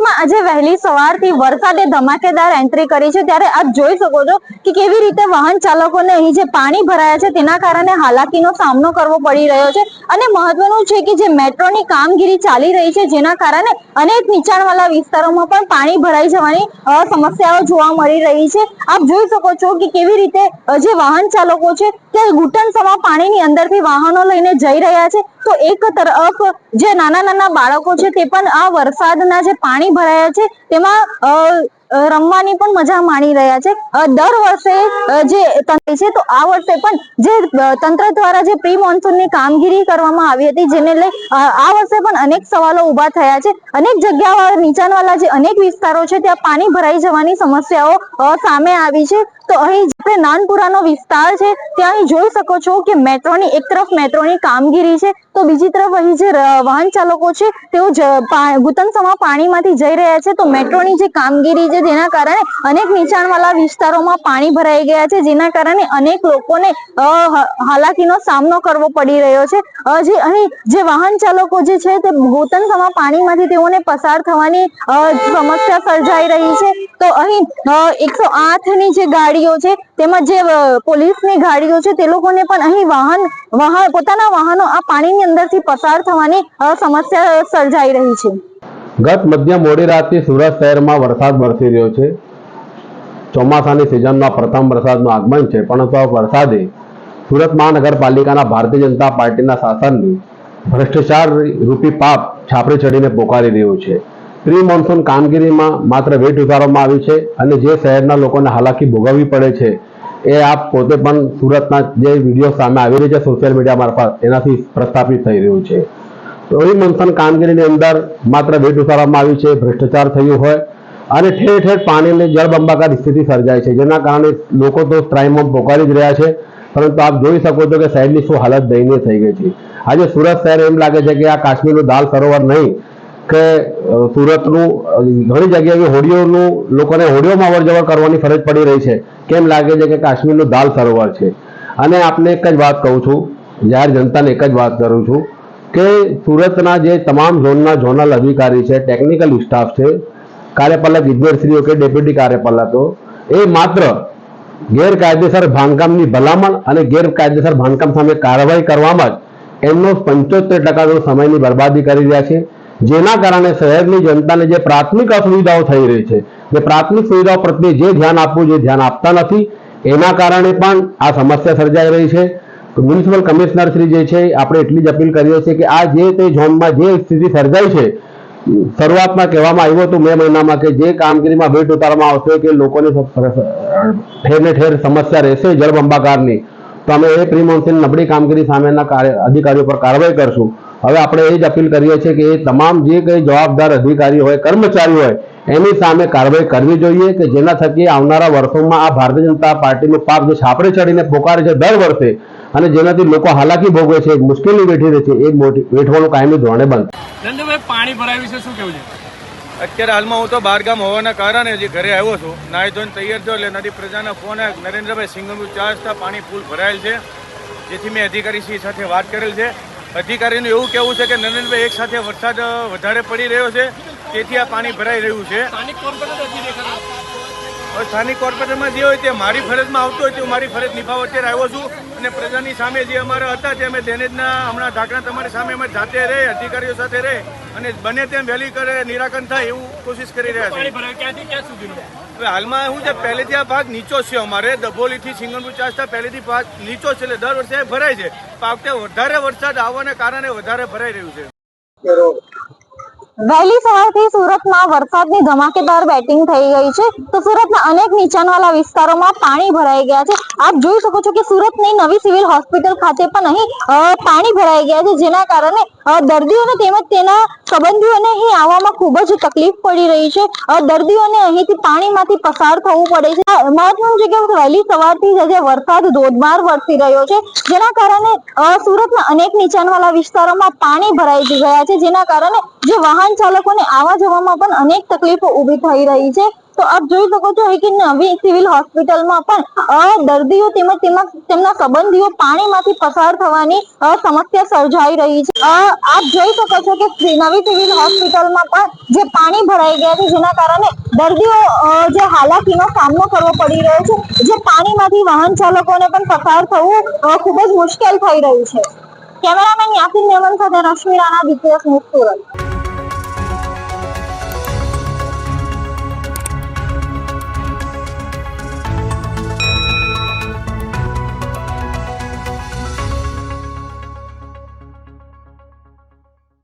સુરતમાં આજે વહેલી સવારથી વરસાદે ધમાકેદાર એન્ટ્રી કરી છે. ત્યારે આપ જોઈ શકો છો કે કેવી રીતે વાહન ચાલકોને અહીં જે પાણી ભરાયા છે તેના કારણે હાલાકીનો સામનો કરવો પડી રહ્યો છે. અને મહત્વનું છે કે જે મેટ્રોની કામગીરી ચાલી રહી છે જેના કારણે અનેક નીચાણવાળા વિસ્તારોમાં પણ પાણી ભરાઈ જવાની સમસ્યાઓ જોવા મળી રહી છે. આપ જોઈ શકો છો કે કેવી રીતે જે વાહન ચાલકો છે તે ઘૂંટણસમા પાણીની અંદરથી વાહનો લઈને જઈ રહ્યા છે. તો એક તરફ જે નાના નાના બાળકો છે તે પણ આ વરસાદના જે પાણી ભરાયા છે તેમાં રમવાની પણ મજા માણી રહ્યા છે. દર વર્ષે જે તંત્ર છે તો આ વર્ષે પણ જે તંત્ર દ્વારા જે પ્રી મોન્સૂનની કામગીરી કરવામાં આવી હતી જેને લઈ આ વર્ષે પણ અનેક સવાલો ઊભા થયા છે. અનેક જગ્યાઓ નીચાણવાળા જે અનેક વિસ્તારો છે ત્યાં પાણી ભરાઈ જવાની સમસ્યાઓ સામે આવી છે. તો અહીં જે નાનપુરાનો વિસ્તાર છે, ત્યાં અહીં જોઈ શકો છો કે મેટ્રોની, એક તરફ મેટ્રોની કામગીરી છે, તો બીજી તરફ અહીં જે વાહન ચાલકો છે, તેઓ જ- પાણીમાંથી જઈ રહ્યા છે, તો મેટ્રોની જે કામગીરી છે જેના કારણે અનેક નીચાણવાળા વિસ્તારોમાં પાણી ભરાઈ ગયા છે, જેના કારણે અનેક લોકોને હાલાકીનો સામનો કરવો પડી રહ્યો છે. જે અહીં જે વાહન ચાલકો જે છે, તે ભૂતનસમા પાણીમાંથી તેઓને પસાર થવાની સમસ્યા સર્જાઈ રહી છે. તો અહીં એકસો ની જે ગાડીઓ છે તેમાં જે પોલીસની ગાડીઓ છે તે લોકોને પણ અહીં વાહન વાહન, પોતાના વાહનો આ પાણીની અંદરથી પસાર થવાની સમસ્યા સર્જાઈ રહી છે. ગત મધ્ય મોડી રાતથી સુરત શહેરમાં વરસાદ વરસી રહ્યો છે. ચોમાસાની સિઝનમાં પ્રથમ વરસાદનું આગમન છે, પરંતુ આ વરસાદે સુરત મહાનગરપાલિકાના ભારતીય જનતા પાર્ટીના શાસનની ભ્રષ્ટાચાર રૂપી પાપ છાપરી ચડીને પોકારી રહ્યું છે. પ્રી મોન્સૂન કામગીરીમાં માત્ર વેટ ઉતારવામાં આવી છે અને જે શહેરના લોકોને હાલાકી ભોગવવી પડે છે એ આપ પોતે પણ સુરતના જે વીડિયો સામે આવી રહી છે સોશિયલ મીડિયા મારફત, એનાથી પ્રસ્થાપિત થઈ રહ્યું છે. ઓળી મંથન કામગીરીની અંદર માત્ર વેટ ઉતારવામાં આવી છે, ભ્રષ્ટાચાર થયું હોય, અને ઠેર ઠેર પાણીની જળબંબાકાર સ્થિતિ સર્જાય છે, જેના કારણે લોકો તો ત્રાહિમામ પોકારી જ રહ્યા છે, પરંતુ આપ જોઈ શકો છો કે શહેરની શું હાલત દયનીય થઈ ગઈ છે. આજે સુરત શહેર એમ લાગે છે કે આ કાશ્મીરનું દાલ સરોવર નહીં કે સુરતનું ઘણી જગ્યાએ હોડીઓનું, લોકોને હોડીઓમાં અવર જવર કરવાની ફરજ પડી રહી છે. કેમ લાગે છે કે કાશ્મીરનું દાલ સરોવર છે? અને આપને એક જ વાત કહું છું, જાહેર જનતાને એક જ વાત કરું છું, કે સુરતના જે તમામ ઝોનના ઝોનલ અધિકારી છે, ટેકનિકલ સ્ટાફ છે, કાર્યપાલક ઇજનેરશ્રીઓ કે ડેપ્યુટી કાર્યપાલકો એ માત્ર ગેરકાયદેસર બાંધકામની ભલામણ અને ગેરકાયદેસર બાંધકામ સામે કાર્યવાહી કરવામાં જ એમનો પંચોતેર ટકા સમયની બરબાદી કરી રહ્યા છે. જેના કારણે શહેરની જનતાને જે પ્રાથમિક અસુવિધાઓ થઈ રહી છે, જે પ્રાથમિક સુવિધાઓ પ્રત્યે જે ધ્યાન આપવું જે ધ્યાન આપતા નથી. એના કારણે પણ આ સમસ્યા સર્જાઈ રહી છે. મ્યુનિસિપલ કમિશનર શ્રી જે છે, આપણે એટલી જ અપીલ કરીએ છીએ કે આ જે તે ઝોનમાં જે સ્થિતિ સર્જાઈ છે, શરૂઆતમાં કહેવામાં આવ્યું હતું મે મહિનામાં કે જે કામગીરીમાં વેટ ઉતારવામાં આવશે કે લોકોને ઠેરને ઠેર સમસ્યા રહેશે જળબંબાકારની, તો અમે એ પ્રિમોન્સિન નબળી કામગીરી સામેના કાર્ય, અધિકારીઓ પર કાર્યવાહી કરશું. હવે આપણે એ જ અપીલ કરીએ છીએ કે એ તમામ જે કંઈ જવાબદાર અધિકારી હોય કર્મચારી હોય એની સામે કાર્યવાહી કરવી જોઈએ કે જેના થકી આવનારા વર્ષોમાં આ ભારતીય જનતા પાર્ટીનું પાપ જે છાપરે ચડીને પોકારે છે દર વર્ષે અને જેનાથી લોકો હાલાકી ભોગવે છે મુશ્કેલી વેઠી રહે છે એ મોટી- વેઠવાનું કાયમી ધોરણે બંધ. પાણી ભરાય વિશે શું કેવું છે? અત્યારે હાલમાં હું તો બહારગામ હોવાના કારણે જે ઘરે આવ્યો છું નાહી ધોઈને તૈયાર થયો એટલે નદી પ્રજાના ફોન નરેન્દ્રભાઈ સિંગમનું ચાર્જ પાણી ફૂલ ભરાયેલ છે જેથી મેં અધિકારી શ્રી સાથે વાત કરેલ છે. અધિકારીનું એવું કહેવું છે કે નરેન્દ્રભાઈ એક સાથે વરસાદ વધારે પડી રહ્યો છે, તેથી આ પાણી ભરાઈ રહ્યું છે. હવે સ્થાનિક કોર્પોરેશનમાં જે હોય તે મારી ફરજમાં આવતું હોય તે હું મારી ફરજ નિભાવવા અત્યારે આવ્યો છું. અને પ્રજાની સામે જે અમારા હતા તે અમે ધેનેજના હમણાં ઢાંકણા તમારી સામે અમે જાતે રહે અધિકારીઓ સાથે રહે અને બને તેમ વહેલી કરે નિરાકરણ થાય એવું કોશિશ કરી રહ્યા છે હવે હાલમાં શું છે પહેલેથી આ ભાગ નીચો છે અમારે દભોલીથી સિંગણપુર ચાસ્તા પહેલેથી ભાગ નીચો છે એટલે દર વર્ષે ભરાય છે. પણ આ વખતે વધારે વરસાદ આવવાને કારણે વધારે ભરાઈ રહ્યું છે. વહેલી સવારથી સુરતમાં વરસાદની ધમાકેદાર બેટિંગ થઈ ગઈ છે. તો સુરતના અનેક નીચાણવાળા વિસ્તારોમાં પાણી ભરાઈ ગયા છે. આપ જોઈ શકો છો કે સુરતની નવી સિવિલ હોસ્પિટલ ખાતે પણ અહીં પાણી ભરાઈ ગયા છે. જેના કારણે દર્દીઓને તેમજ તેના સંબંધીઓને અહીં આવવામાં ખૂબ જ તકલીફ પડી રહી છે. દર્દીઓને અહીંથી પાણીમાંથી પસાર થવું પડે છે. મહત્વનું છે કે વહેલી સવારથી આજે વરસાદ ધોધમાર વરસી રહ્યો છે. જેના કારણે સુરતના અનેક નીચાણવાળા વિસ્તારોમાં પાણી ભરાઈ ગયા છે. જેના કારણે, જે વાહન ચાલકોને આવવા જવામાં પણ અનેક તકલીફો ઊભી થઈ રહી છે. તો આપ જોઈ શકો છો કે નવી સિવિલ હોસ્પિટલમાં પણ દર્દીઓ તેમજ તેમના સંબંધીઓ પાણીમાંથી પસાર થવાની સમસ્યા સર્જાઈ રહી છે. આપ જોઈ શકો છો કે નવી સિવિલ હોસ્પિટલમાં પણ જે પાણી ભરાઈ ગયા છે, જેના કારણે દર્દીઓ જે હાલાકીનો સામનો કરવો પડી રહ્યો છે, જે પાણીમાંથી વાહન ચાલકોને પણ પસાર થવું ખૂબ જ મુશ્કેલ થઈ રહ્યું છે. કેમેરામેન યાસીન મેમન સાથે રશ્મિ રાણા બીપીએસ સુરત.